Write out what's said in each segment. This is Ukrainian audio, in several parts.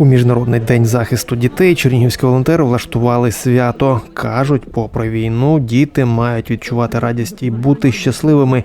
У міжнародний день захисту дітей чернігівські волонтери влаштували свято. кажуть, попри війну, діти мають відчувати радість і бути щасливими.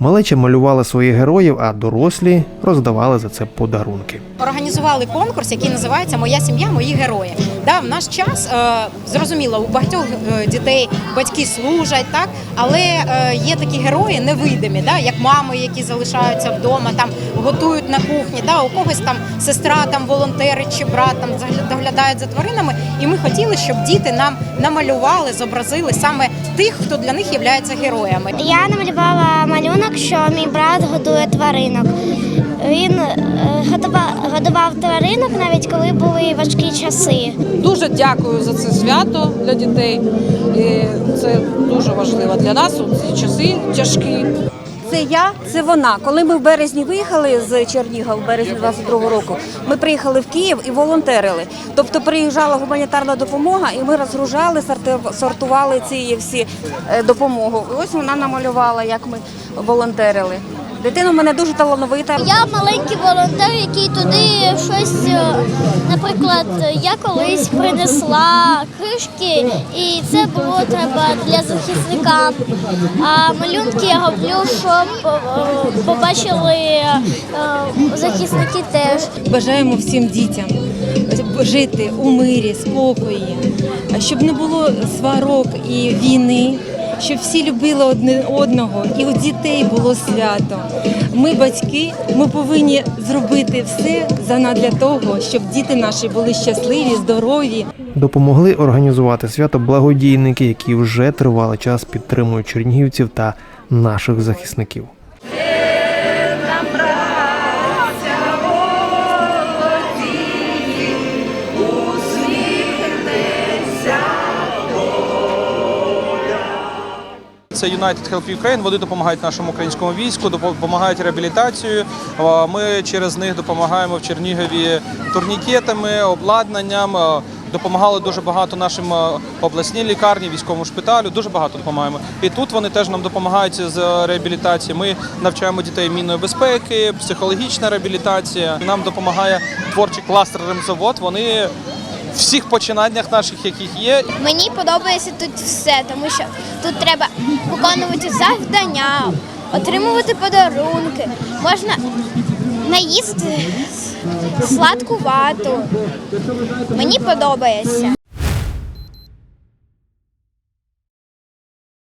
Малеча малювала своїх героїв, а дорослі роздавали за це подарунки. Організували конкурс, який називається Моя сім'я, мої герої. Да, в наш час е, зрозуміло, у багатьох е, дітей батьки служать, так але е, є такі герої невидимі, да, як мами, які залишаються вдома, там готують на кухні. Да, у когось там сестра там волонтерить чи брат там доглядають за тваринами. І ми хотіли, щоб діти нам намалювали, зобразили саме тих, хто для них є героями. Я намалювала малюнок, що мій брат годує тваринок. Він е, годував тваринок навіть коли були важкі часи. Дуже дякую за це свято для дітей. І це дуже важливо для нас у ці часи тяжкі. Це я, це вона. Коли ми в березні виїхали з Чернігова, в березні 22-го року, ми приїхали в Київ і волонтерили. Тобто приїжджала гуманітарна допомога, і ми розгружали, сортували ці всі е, допомогу. Ось вона намалювала, як ми волонтерили. Дитина в мене дуже талановита. Я маленький волонтер, який туди щось, е, наприклад, я колись принесла кришки, і це було треба для захисника. А малюнки я роблю, щоб е, побачили е, захисники теж. Бажаємо всім дітям жити у мирі, спокої, щоб не було сварок і війни, щоб всі любили одне одного і у дітей було свято. Ми, батьки, ми повинні зробити все для того, щоб діти наші були щасливі, здорові. Допомогли організувати свято благодійники, які вже тривалий час підтримують чернігівців та наших захисників. Це United Help Ukraine, Вони допомагають нашому українському війську, допомагають реабілітацію. Ми через них допомагаємо в Чернігові турнікетами, обладнанням. Допомагали дуже багато нашим обласній лікарні, військовому шпиталю. Дуже багато допомагаємо. І тут вони теж нам допомагають з реабілітації. Ми навчаємо дітей мінної безпеки, психологічна реабілітація. Нам допомагає творчий кластер ремзавод. Вони всіх починаннях наших, яких є, Мені подобається тут все, тому що тут треба виконувати завдання, отримувати подарунки, можна наїсти сладку вату. Мені подобається.